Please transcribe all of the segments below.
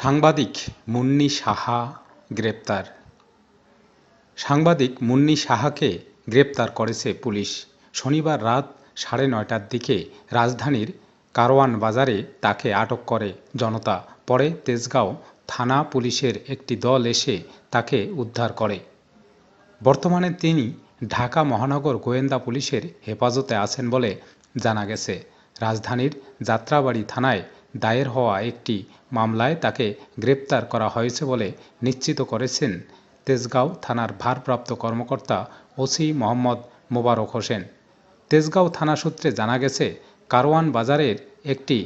সাংবাদিক মুন্নি সাহা গ্রেপ্তার। সাংবাদিক মুন্নি সাহাকে গ্রেপ্তার করেছে পুলিশ। শনিবার রাত সাড়ে নয়টার দিকে রাজধানীর কারওয়ান বাজারে তাকে আটক করে জনতা। পরে তেজগাঁও থানা পুলিশের একটি দল এসে তাকে উদ্ধার করে। বর্তমানে তিনি ঢাকা মহানগর গোয়েন্দা পুলিশের হেফাজতে আছেন বলে জানা গেছে। রাজধানীর যাত্রাবাড়ি থানায় দায়ের হওয়া একটি মামলায় তাকে গ্রেপ্তার করা হয়েছে বলে নিশ্চিত করেছেন তেজগাঁও থানার ভারপ্রাপ্ত কর্মকর্তা ওসি মোহাম্মদ মোবারক হোসেন। তেজগাঁও থানা সূত্রে জানা গেছে, কারওয়ান বাজারের একটি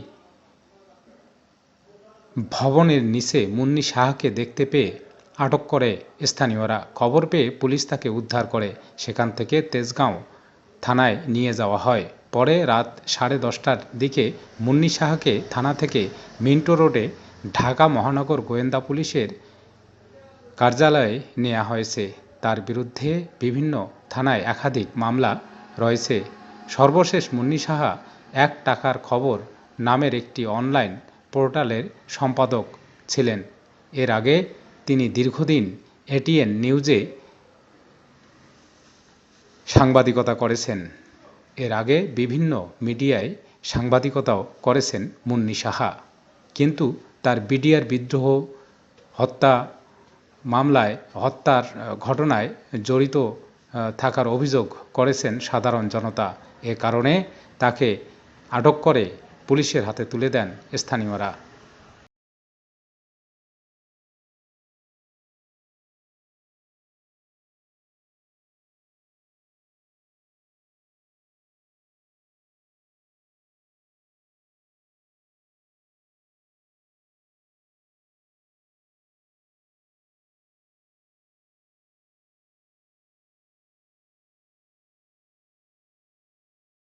ভবনের নিচে মুন্নি শাহকে দেখতে পেয়ে আটক করে স্থানীয়রা। খবর পেয়ে পুলিশ তাকে উদ্ধার করে সেখান থেকে তেজগাঁও থানায় নিয়ে যাওয়া হয়। পরে রাত সাড়ে দশটার দিকে মুন্নি সাহাকে থানা থেকে মিন্টো রোডে ঢাকা মহানগর গোয়েন্দা পুলিশের কার্যালয়ে নেওয়া হয়েছে। তার বিরুদ্ধে বিভিন্ন থানায় একাধিক মামলা রয়েছে। সর্বশেষ মুন্নি সাহা এক টাকার খবর নামের একটি অনলাইন পোর্টালের সম্পাদক ছিলেন। এর আগে তিনি দীর্ঘদিন এটিএন নিউজে সাংবাদিকতা করেছেন। এর আগে বিভিন্ন মিডিয়ায় সাংবাদিকতাও করেছেন মুন্নি সাহা। কিন্তু তার বিডিআর বিদ্রোহ, হত্যা মামলায়, হত্যার ঘটনায় জড়িত থাকার অভিযোগ করেছেন সাধারণ জনতা। এ কারণে তাকে আটক করে পুলিশের হাতে তুলে দেন স্থানীয়রা।